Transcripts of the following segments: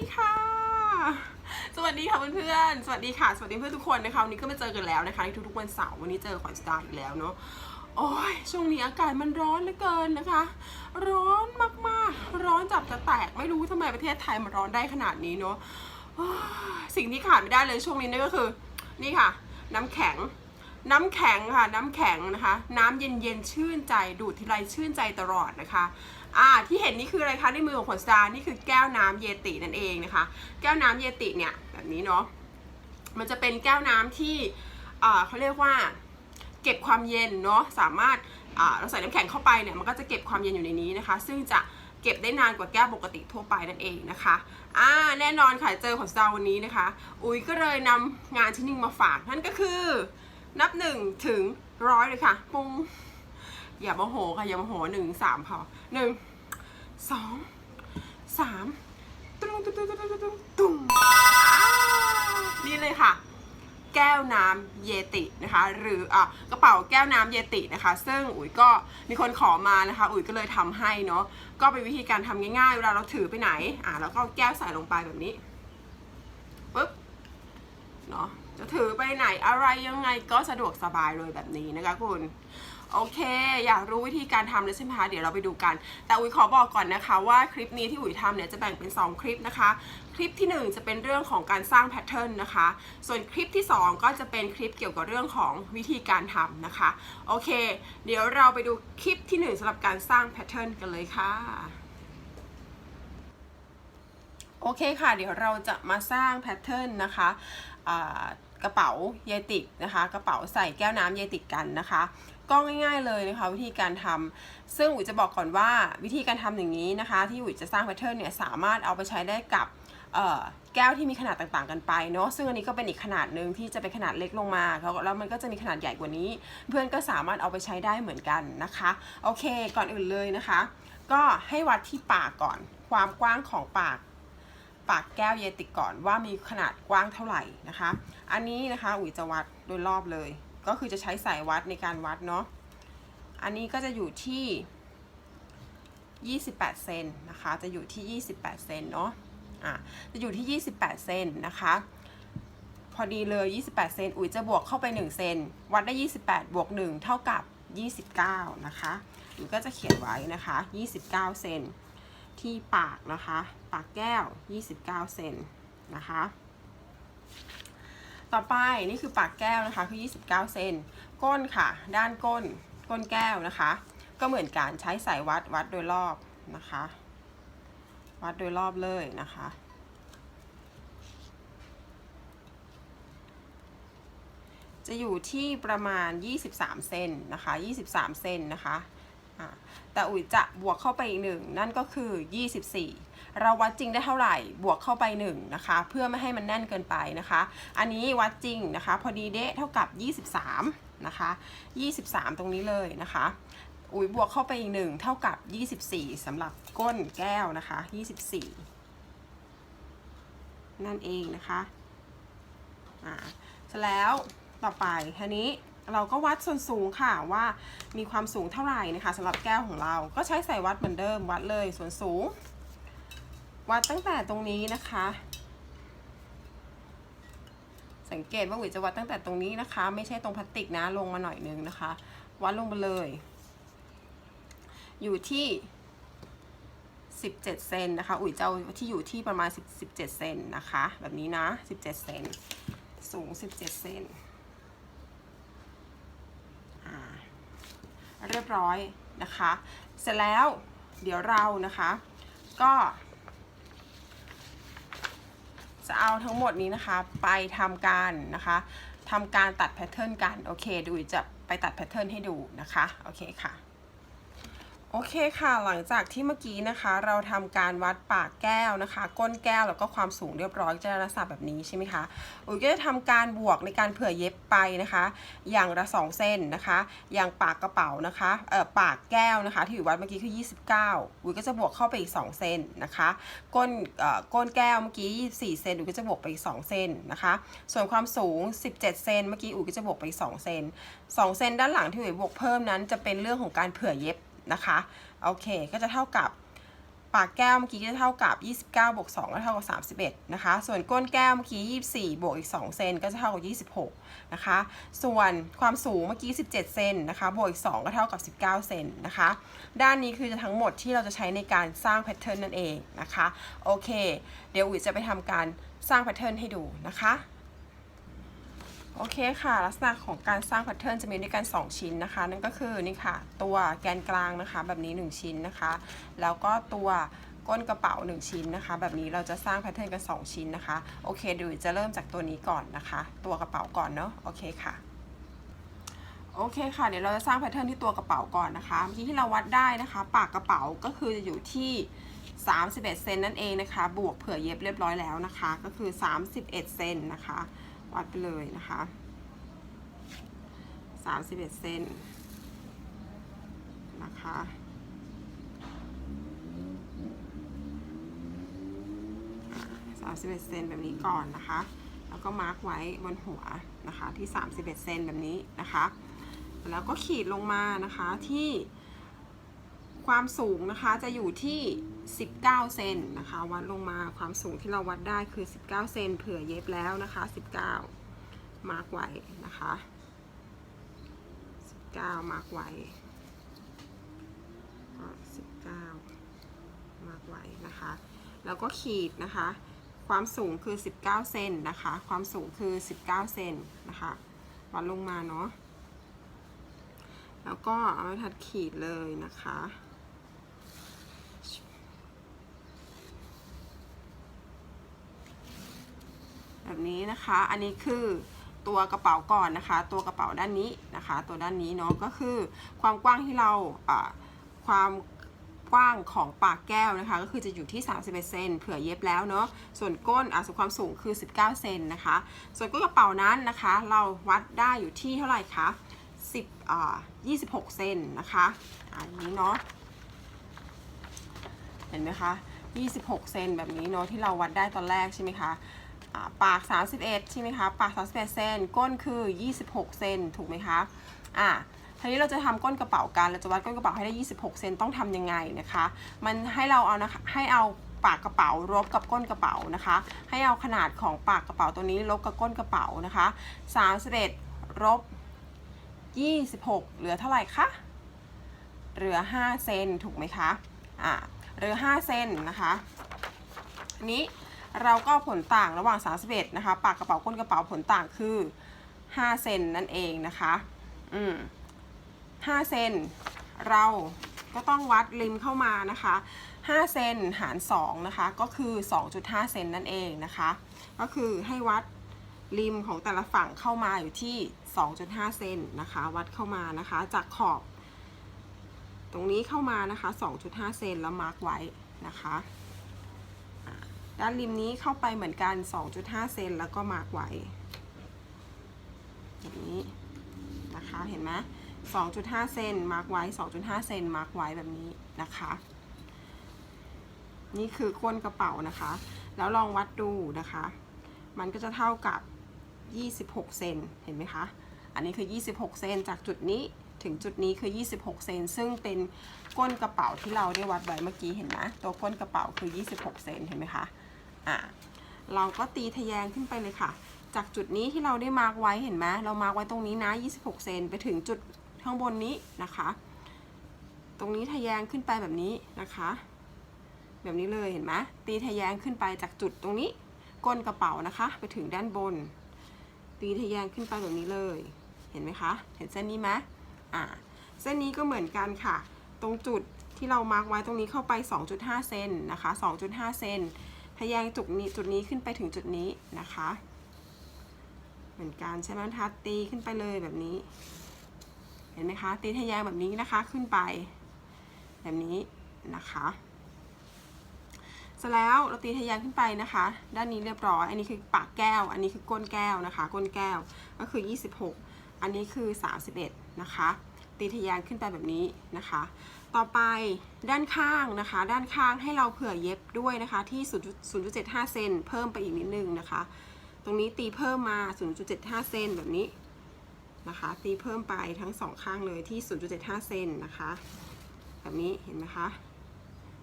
ดีค่ะ สวัสดีค่ะเพื่อนๆ สวัสดีค่ะ สวัสดีเพื่อนทุกคนนะคะวันนี้ก็มาเจอกันแล้วนะคะในทุกๆวันเสาร์วันนี้เจอขวัญสตาร์อีกแล้วเนาะโอ้ยช่วงนี้อากาศมันร้อนเหลือเกินนะคะ ร้อนมากๆ ร้อนจับจะแตกไม่รู้ทำไมประเทศไทยมันร้อนได้ขนาดนี้เนาะสิ่งที่ขาดไม่ได้เลยช่วงนี้นั่นก็คือ นี่ค่ะ น้ำแข็ง น้ำแข็งค่ะ น้ำแข็งนะคะ น้ำเย็นๆชื่นใจดูดทีไรชื่นใจตลอดนะคะอ่าที่เห็นนี่คืออะไรคะในมือของขวัญสตาร์นี่คือแก้วน้ำเยตินั่นเองนะคะ แก้วน้ำเยติเนี่ยแบบนี้เนาะมันจะเป็นแก้วน้ำที่อ่าเขาเรียกว่า เก็บความเย็นเนาะสามารถอ่าเราใส่น้ำแข็งเข้าไปเนี่ยมันก็จะเก็บความเย็นอยู่ในนี้นะคะ ซึ่งจะเก็บได้นานกว่าแก้วปกติทั่วไปนั่นเองนะคะอ่าแน่นอนค่ะเจอของสตาร์วันนี้นะคะ อุ้ยก็เลยนำงานชิ้นหนึ่งมาฝากนั่นก็คือ นับหนึ่งถึงร้อยเลยค่ะ ปุ้งอย่าโมโหค่ะ อย่าโมโหหนึ่งสามพอหนึ่งสองสามตุ้งตุ้งตุ้งตุ้งตุ้งตุ้งนี่เลยค่ะ แก้วน้ำเยตินะคะ หรืออะกระเป๋าแก้วน้ำเยตินะคะ ซึ่งอุ๋ยก็มีคนขอมานะคะ อุ๋ยก็เลยทำให้เนาะก็เป็นวิธีการทำง่ายๆ เวลาเราถือไปไหน อะแล้วก็แก้วใส่ลงไปแบบนี้ปุ๊บเนาะ จะถือไปไหนอะไรยังไงก็สะดวกสบายเลยแบบนี้นะคะคุณโอเค อยากรู้วิธีการทำเลยใช่ไหมคะ เดี๋ยวเราไปดูกัน แต่อุ๋ยขอบอกก่อนนะคะ ว่าคลิปนี้ที่อุ๋ยทำเนี่ยจะแบ่งเป็น 2 คลิปนะคะ คลิปที่ 1 จะเป็นเรื่องของการสร้างแพทเทิร์นนะคะ ส่วนคลิปที่ 2 ก็จะเป็นคลิปเกี่ยวกับเรื่องของวิธีการทำนะคะ โอเค เดี๋ยวเราไปดูคลิปที่ 1สำหรับการสร้างแพทเทิร์นกันเลยค่ะโอเคค่ะ เดี๋ยวเราจะมาสร้างแพทเทิร์นนะคะอ่า กระเป๋าเยติกนะคะ กระเป๋าใส่แก้วน้ำเยติกกันนะคะ ก็ง่ายๆเลยนะคะ วิธีการทำซึ่งอุ๋ยจะบอกก่อนว่าวิธีการทำอย่างนี้นะคะ ที่อุ๋ยจะสร้างแพทเทิร์นเนี่ยสามารถเอาไปใช้ได้กับแก้วที่มีขนาดต่างๆกันไปเนาะซึ่งอันนี้ก็เป็นอีกขนาดหนึ่งที่จะเป็นขนาดเล็กลงมาแล้วมันก็จะมีขนาดใหญ่กว่านี้ เพื่อนก็สามารถเอาไปใช้ได้เหมือนกันนะคะโอเคก่อนอื่นเลยนะคะ ก็ให้วัดที่ปากก่อน ความกว้างของปาก ปากแก้วเยติกก่อนว่ามีขนาดกว้างเท่าไหร่นะคะ อันนี้นะคะอุ๋ยจะวัดโดยรอบเลย ก็คือจะใช้สายวัดในการวัดเนาะ อันนี้ก็จะอยู่ที่ 28 เซนนะคะ จะอยู่ที่ 28 เซนเนาะ อะ จะอยู่ที่ 28 เซนนะคะ พอดีเลย 28 เซนอุ๋ยจะบวกเข้าไป 1 เซน วัดได้ 28 บวก 1 เท่ากับ 29 นะคะ อุ๋ยก็จะเขียนไว้นะคะ 29 เซน ที่ปากนะคะ ปากแก้ว 29 เซนนะคะ ต่อไปนี่คือปากแก้วนะคะคือ 29 เซนก้นค่ะ ด้านก้น ก้นแก้วนะคะ ก็เหมือนกันใช้สายวัดวัดโดยรอบนะคะ วัดโดยรอบเลยนะคะจะอยู่ที่ประมาณ 23 เซนนะคะ 23 เซนนะคะ แต่อุ๋ยจะบวกเข้าไปอีกหนึ่งนั่นก็คือ 24 เราวัดจริงได้เท่าไหร่บวกเข้าไป1นะคะเพื่อไม่ให้มันแน่นเกินไปนะคะ อันนี้วัดจริงนะคะพอดีเดะเท่ากับ 23นะคะ23 ตรงนี้เลยนะคะอุ๋ยบวกเข้าไปอีกหนึ่งเท่ากับ 24สำหรับก้นแก้วนะคะ 24 นั่นเองนะคะอ่าเสร็จแล้วต่อไปทีนี้ เราก็วัดส่วนสูงค่ะว่ามีความสูงเท่าไหร่นะคะสำหรับแก้วของเรา ก็ใช้สายวัดเหมือนเดิมวัดเลยส่วนสูง วัดตั้งแต่ตรงนี้นะคะ สังเกตว่าหวิจะวัดตั้งแต่ตรงนี้นะคะ ไม่ใช่ตรงพลาสติกนะลงมาหน่อยนึงนะคะ วัดลงมาเลย อยู่ที่ 17 เซนนะคะอุ๋ยจะเอาที่อยู่ที่ประมาณ 17 เซนนะคะ แบบนี้นะ 17 เซนสูง 17 เซนอ่า เรียบร้อยนะคะ เสร็จแล้วเดี๋ยวเรานะคะ ก็ จะเอาทั้งหมดนี้นะคะ ไปทำการนะคะทำการตัดแพทเทิร์นกัน โอเค ดูจะไปตัดแพทเทิร์นให้ดูนะคะ โอเคค่ะ โอเคค่ะ หลังจากที่เมื่อกี้นะคะ เราทำการวัดปากแก้วนะคะ ก้นแก้วแล้วก็ความสูงเรียบร้อยจะได้ลักษณะแบบนี้ใช่ไหมคะอุ๋ยก็จะทำการบวกในการเผื่อเย็บไปนะคะ อย่างละ2เส้นนะคะ อย่างปากกระเป๋านะคะเอ่อปากแก้วนะคะ ที่อยู่วัดเมื่อกี้คือ 29อุ๋ยก็จะบวกเข้าไปอีก 2เซนนะคะ ก้นเอ่อก้นแก้วเมื่อกี้ 24 เซนอุ๋ยก็จะบวกไปอีก 2เซนนะคะ ส่วนความสูง 17 เซนเมื่อกี้อุ๋ยก็จะบวกไปอีก2เซน2เซนด้านหลังที่อุ๋ยบวกเพิ่มนั้นจะเป็นเรื่องของการเผื่อเย็บ นะคะโอเคก็จะเท่ากับปากแก้วเมื่อกี้ก็เท่ากับ 29บวก2ก็เท่ากับ 31 นะคะ ส่วนก้นแก้วเมื่อกี้24 บวกอีก 2 เซนก็จะเท่ากับ 26 นะคะ ส่วนความสูงเมื่อกี้ 17 เซนนะคะ บวกอีก 2 ก็เท่ากับ 19 เซนนะคะ ด้านนี้คือจะทั้งหมดที่เราจะใช้ในการสร้างแพทเทิร์นนั่นเองนะคะ โอเค เดี๋ยวอุ๋ยจะไปทำการสร้างแพทเทิร์นให้ดูนะคะ โอเคค่ะ ลักษณะของการสร้างแพทเทิร์นจะมีด้วยกัน 2 ชิ้นนะคะ นั่นก็คือนี่ค่ะ ตัวแกนกลางนะคะ แบบนี้ 1 ชิ้นนะคะ แล้วก็ตัวก้นกระเป๋า 1 ชิ้นนะคะ แบบนี้เราจะสร้างแพทเทิร์นกัน 2 ชิ้นนะคะ โอเคเดี๋ยวจะเริ่มจากตัวนี้ก่อนนะคะ ตัวกระเป๋าก่อนเนาะโอเคค่ะโอเคค่ะ เดี๋ยวเราจะสร้างแพทเทิร์นที่ตัวกระเป๋าก่อนนะคะเมื่อกี้ที่เราวัดได้นะคะ ปากกระเป๋าก็คือจะอยู่ที่ 31 เซนนั่นเองนะคะ บวกเผื่อเย็บเรียบร้อยแล้วนะคะ ก็คือ 31 เซนนะคะ วัดไปเลยนะคะ31เซนนะคะอ่า31เซนแบบนี้ก่อนนะคะ แล้วก็มาร์กไว้บนหัวนะคะที่31เซนแบบนี้นะคะ แล้วก็ขีดลงมานะคะที่ ความสูงนะคะจะอยู่ที่ 19 เซนนะคะ วัดลงมาความสูงที่เราวัดได้คือ 19 เซนเผื่อเย็บแล้วนะคะ 19 มาร์กไว้นะคะ 19 มาร์กไว้ก็19 มาร์กไว้นะคะ แล้วก็ขีดนะคะ ความสูงคือ 19 เซนนะคะ ความสูงคือ 19 เซนนะคะ วัดลงมาเนาะแล้วก็เอาทัดขีดเลยนะคะ แบบนี้นะคะ อันนี้คือตัวกระเป๋าก่อนนะคะ ตัวกระเป๋าด้านนี้นะคะ ตัวด้านนี้เนาะก็คือความกว้างที่เราความกว้างของปากแก้วนะคะ ก็คือจะอยู่ที่ 31 เซนเผื่อเย็บแล้วเนาะส่วนก้นอะส่วนความสูงคือ 19 เซนนะคะ ส่วนก้นกระเป๋านั้นนะคะ เราวัดได้อยู่ที่เท่าไหร่คะ10อ่า26 เซนนะคะอันนี้เนาะเห็นไหมคะ26 เซนแบบนี้เนาะที่เราวัดได้ตอนแรกใช่ไหมคะ ปาก 31 ใช่ไหมคะ ปาก 31 เซน ก้นคือ 26 เซน ถูกไหมคะ อ่าทีนี้เราจะทำก้นกระเป๋ากัน เราจะวัดก้นกระเป๋าให้ได้ 26 เซน ต้องทำยังไงนะคะ มันให้เราเอานะคะ ให้เอาปากกระเป๋ารบกับก้นกระเป๋านะคะ ให้เอาขนาดของปากกระเป๋าตัวนี้ลบกับก้นกระเป๋านะคะ 31ลบ26 เหลือเท่าไหร่คะ เหลือ 5 เซน ถูกไหมคะ อ่าเหลือ 5 เซนนะคะ นี้ เราก็ผลต่างระหว่าง 31 นะคะ ปากกระเป๋าก้นกระเป๋าผลต่างคือ 5 เซนนั่นเองนะคะ อืม5เซนเราก็ต้องวัดริมเข้ามานะคะ 5 เซนหาร 2 นะคะ ก็คือ 2.5 เซนนั่นเองนะคะ ก็คือให้วัดริมของแต่ละฝั่งเข้ามาอยู่ที่ 2.5 เซนนะคะ วัดเข้ามานะคะ จากขอบ ตรงนี้เข้ามานะคะ 2.5 เซนแล้วมาร์กไว้นะคะ ด้านริมนี้เข้าไปเหมือนกัน 2.5 เซนแล้วก็มาร์กไว้แบบนี้นะคะเห็นไหม2.5 เซนมาร์กไว้ 2.5 เซนมาร์กไว้แบบนี้นะคะ นี่คือก้นกระเป๋านะคะ แล้วลองวัดดูนะคะ มันก็จะเท่ากับ 26 เซนเห็นไหมคะ อันนี้คือ 26 เซนจากจุดนี้ถึงจุดนี้คือ 26 เซน ซึ่งเป็นก้นกระเป๋าที่เราได้วัดไว้เมื่อกี้เห็นไหมตัวก้นกระเป๋าคือ 26 เซน เห็นไหมคะ อ่าเราก็ตีทะแยงขึ้นไปเลยค่ะ จากจุดนี้ที่เราได้มาร์กไว้เห็นไหมเรามาร์กไว้ตรงนี้นะ 26 เซนไปถึงจุดข้างบนนี้นะคะ ตรงนี้ทะแยงขึ้นไปแบบนี้นะคะ แบบนี้เลยเห็นไหมตีทะแยงขึ้นไปจากจุดตรงนี้ก้นกระเป๋านะคะ ไปถึงด้านบน ตีทะแยงขึ้นไปแบบนี้เลย เห็นไหมคะ เห็นเส้นนี้ไหมอ่าเส้นนี้ก็เหมือนกันค่ะ ตรงจุดที่เรามาร์กไว้ตรงนี้เข้าไป 2.5 เซนนะคะ 2.5 เซน ทะแยงจุดนี้จุดนี้ขึ้นไปถึงจุดนี้นะคะ เหมือนกันใช้ไม้บรรทัดตีขึ้นไปเลยแบบนี้ เห็นไหมคะ ตีทะแยงแบบนี้นะคะขึ้นไป แบบนี้นะคะเสร็จแล้วเราตีทะแยงขึ้นไปนะคะ ด้านนี้เรียบร้อย อันนี้คือปากแก้ว อันนี้คือก้นแก้วนะคะ ก้นแก้วก็คือ 26 อันนี้คือ 31 นะคะ ตีทะแยงขึ้นไปแบบนี้นะคะ ต่อไปด้านข้างนะคะ ด้านข้างให้เราเผื่อเย็บด้วยนะคะที่ 0.75 เซนเพิ่มไปอีกนิดนึงนะคะ ตรงนี้ตีเพิ่มมา 0.75 เซนแบบนี้นะคะ ตีเพิ่มไปทั้งสองข้างเลยที่ 0.75 เซนนะคะ แบบนี้เห็นไหมคะ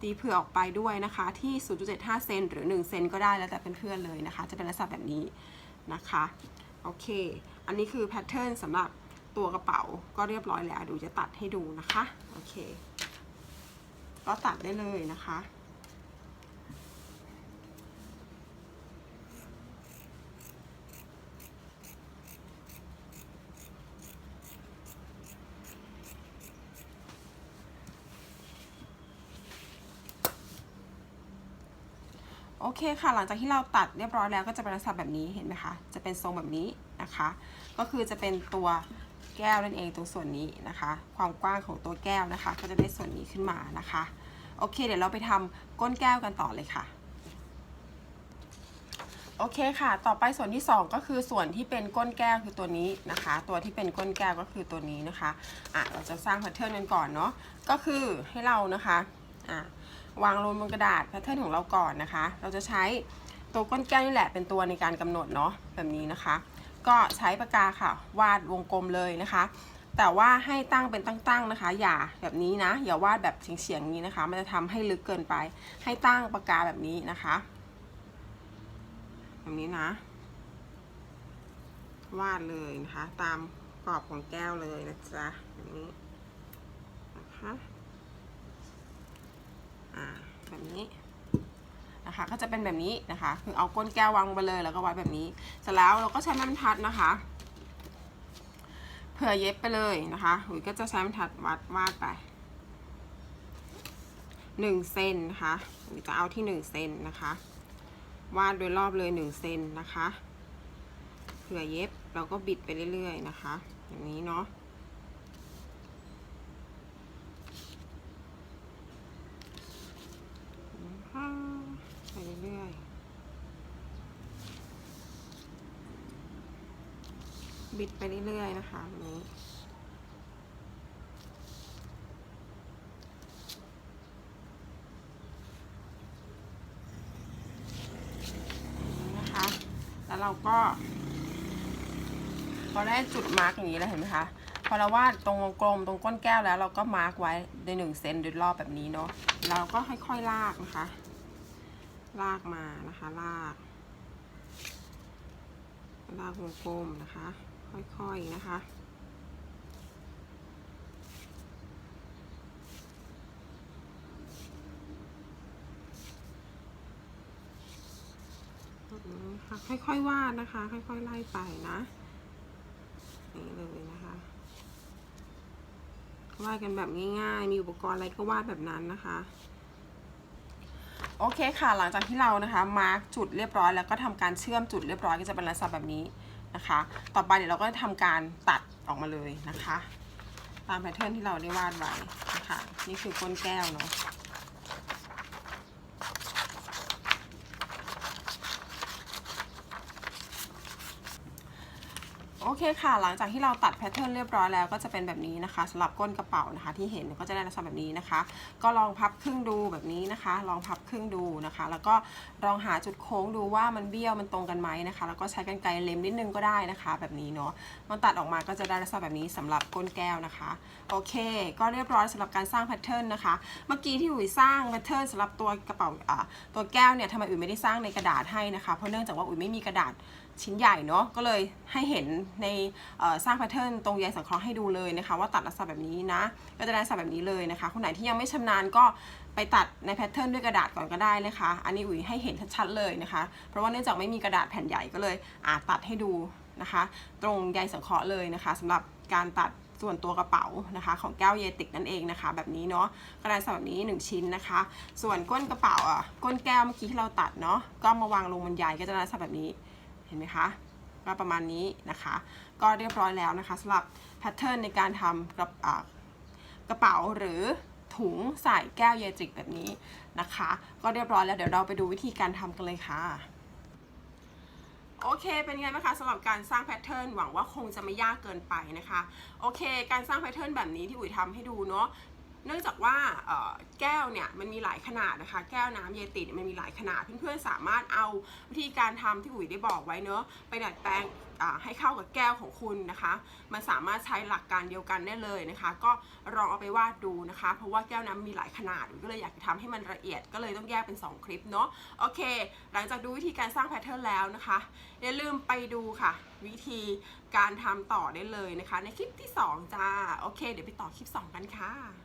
ตีเผื่อออกไปด้วยนะคะที่ 0.75 เซนหรือ 1 เซนก็ได้แล้วแต่เพื่อนเลยนะคะ จะเป็นลักษณะแบบนี้นะคะ โอเค อันนี้คือแพทเทิร์นสำหรับ ตัวกระเป๋าก็เรียบร้อยแล้วดูจะตัดให้ดูนะคะโอเค ก็ตัดได้เลยนะคะโอเคค่ะ หลังจากที่เราตัดเรียบร้อยแล้วก็จะเป็นลักษณะแบบนี้เห็นไหมคะ จะเป็นทรงแบบนี้นะคะ ก็คือจะเป็นตัว แก้วนั่นเองตรงส่วนนี้นะคะ ความกว้างของตัวแก้วนะคะ ก็จะได้ส่วนนี้ขึ้นมานะคะ โอเค เดี๋ยวเราไปทำก้นแก้วกันต่อเลยค่ะโอเคค่ะ ต่อไปส่วนที่ 2 ก็คือส่วนที่เป็นก้นแก้วคือตัวนี้นะคะ ตัวที่เป็นก้นแก้วก็คือตัวนี้นะคะ อะ เราจะสร้างแพทเทิร์นกันก่อนเนาะ ก็คือให้เรานะคะ อะ วางลงบนกระดาษแพทเทิร์นของเราก่อนนะคะ เราจะใช้ตัวก้นแก้วนี่แหละเป็นตัวในการกำหนดเนาะ แบบนี้นะคะ ก็ใช้ปากกาค่ะ วาดวงกลมเลยนะคะ แต่ว่าให้ตั้งเป็นตั้งๆนะคะ อย่าแบบนี้นะ อย่าวาดแบบเฉียงๆนี้นะคะ มันจะทำให้ลึกเกินไป ให้ตั้งปากกาแบบนี้นะคะ แบบนี้นะ วาดเลยนะคะ ตามกรอบของแก้วเลยนะจ๊ะแบบนี้นะคะอ่าแบบนี้ นะคะ ก็จะเป็นแบบนี้นะคะ คือเอาก้นแก้ววางลงไปเลยแล้วก็วัดแบบนี้เสร็จแล้วเราก็ใช้ไม้บรรทัดนะคะเผื่อเย็บไปเลยนะคะหุยก็จะใช้ไม้บรรทัดวัดวาดไปหนึ่งเซนนะคะหุยจะเอาที่หนึ่งเซนนะคะ วาดโดยรอบเลยหนึ่งเซนนะคะเผื่อเย็บเราก็บิดไปเรื่อยๆนะคะ อย่างนี้เนาะ อ่าไปเรื่อยๆ บิดไปเรื่อยๆนะคะแบบนี้นะคะ แล้วเราก็ พอได้จุดมาร์กอย่างนี้แล้วเห็นไหมคะ พอเราวาดตรงวงกลมตรงก้นแก้วแล้วเราก็มาร์กไว้ในหนึ่งเซนโดยรอบแบบนี้เนาะเราก็ค่อยๆลากนะคะ ลากมานะคะลากลากวงกลมนะคะ ค่อยๆนะคะ ค่อยๆวาดนะคะ ค่อยๆไล่ไปนะนี่เลยนะคะวาดกันแบบง่ายๆ มีอุปกรณ์อะไรก็วาดแบบนั้นนะคะ โอเคค่ะ หลังจากที่เรานะคะ มาร์กจุดเรียบร้อยแล้วก็ทำการเชื่อมจุดเรียบร้อยก็จะเป็นลักษณะแบบนี้ นะคะ ต่อไปเดี๋ยวเราก็จะทำการตัดออกมาเลยนะคะ ตามแพทเทิร์นที่เราได้วาดไว้นะคะ นี่คือก้นแก้วเนาะ โอเคค่ะ หลังจากที่เราตัดแพทเทิร์นเรียบร้อยแล้วก็จะเป็นแบบนี้นะคะสำหรับก้นกระเป๋านะคะ ที่เห็นก็จะได้ลักษณะแบบนี้นะคะ ก็ลองพับครึ่งดูแบบนี้นะคะ ลองพับครึ่งดูนะคะ แล้วก็ลองหาจุดโค้งดูว่ามันเบี้ยวมันตรงกันไหมนะคะ แล้วก็ใช้กรรไกรเล็มนิดนึงก็ได้นะคะ แบบนี้เนาะมันตัดออกมาก็จะได้ลักษณะแบบนี้สำหรับก้นแก้วนะคะ โอเค ก็เรียบร้อยสำหรับการสร้างแพทเทิร์นนะคะ เมื่อกี้ที่อุ๋ยสร้างแพทเทิร์นสำหรับตัวกระเป๋าอ่าตัวแก้วเนี่ยทำไมอุ๋ยไม่ได้สร้างในกระดาษให้นะคะเพราะเนื่องจากว่าอุ๋ยไม่มีกระดาษ ชิ้นใหญ่เนาะก็เลยให้เห็นในสร้างแพทเทิร์นตรงใยสังเคราะห์ให้ดูเลยนะคะ ว่าตัดลักษณะแบบนี้นะก็จะได้ลักษณะแบบนี้เลยนะคะคนไหนที่ยังไม่ชำนาญก็ไปตัดในแพทเทิร์นด้วยกระดาษก่อนก็ได้นะคะ อันนี้อุ๋ยให้เห็นชัดๆเลยนะคะ เพราะว่าเนื่องจากไม่มีกระดาษแผ่นใหญ่ก็เลยอาตัดให้ดูนะคะ ตรงใยสังเคราะห์เลยนะคะสำหรับการตัดส่วนตัวกระเป๋านะคะ ของแก้วเยติกนั่นเองนะคะ แบบนี้เนาะก็ได้ลักษณะแบบนี้ 1 ชิ้นนะคะ ส่วนก้นกระเป๋าอะก้นแก้วเมื่อกี้ที่เราตัดเนาะก็มาวางลงบนใยก็จะได้ลักษณะแบบนี้ เห็นไหมคะก็ประมาณนี้นะคะ ก็เรียบร้อยแล้วนะคะสำหรับแพทเทิร์นในการทำกระกระเป๋าหรือถุงใส่แก้วเยจิกแบบนี้นะคะ ก็เรียบร้อยแล้วเดี๋ยวเราไปดูวิธีการทำกันเลยค่ะโอเค เป็นไงบ้างคะสำหรับการสร้างแพทเทิร์นหวังว่าคงจะไม่ยากเกินไปนะคะ โอเค การสร้างแพทเทิร์นแบบนี้ที่อุ๋ยทำให้ดูเนาะ เนื่องจากว่าแก้วเนี่ยมันมีหลายขนาดนะคะ แก้วน้ำเยติเนี่ยมันมีหลายขนาด เพื่อนๆสามารถเอาวิธีการทำที่อุ๋ยได้บอกไว้เนอะไปดัดแปลงให้เข้ากับแก้วของคุณนะคะ มันสามารถใช้หลักการเดียวกันได้เลยนะคะ ก็ลองเอาไปวาดดูนะคะ เพราะว่าแก้วน้ำมีหลายขนาดก็เลยอยากจะทำให้มันละเอียดก็เลยต้องแยกเป็น 2 คลิปเนาะโอเค หลังจากดูวิธีการสร้างแพทเทิร์นแล้วนะคะ อย่าลืมไปดูค่ะ วิธีการทำต่อได้เลยนะคะ ในคลิปที่ 2 จ้า โอเค เดี๋ยวไปต่อคลิป 2 กันค่ะ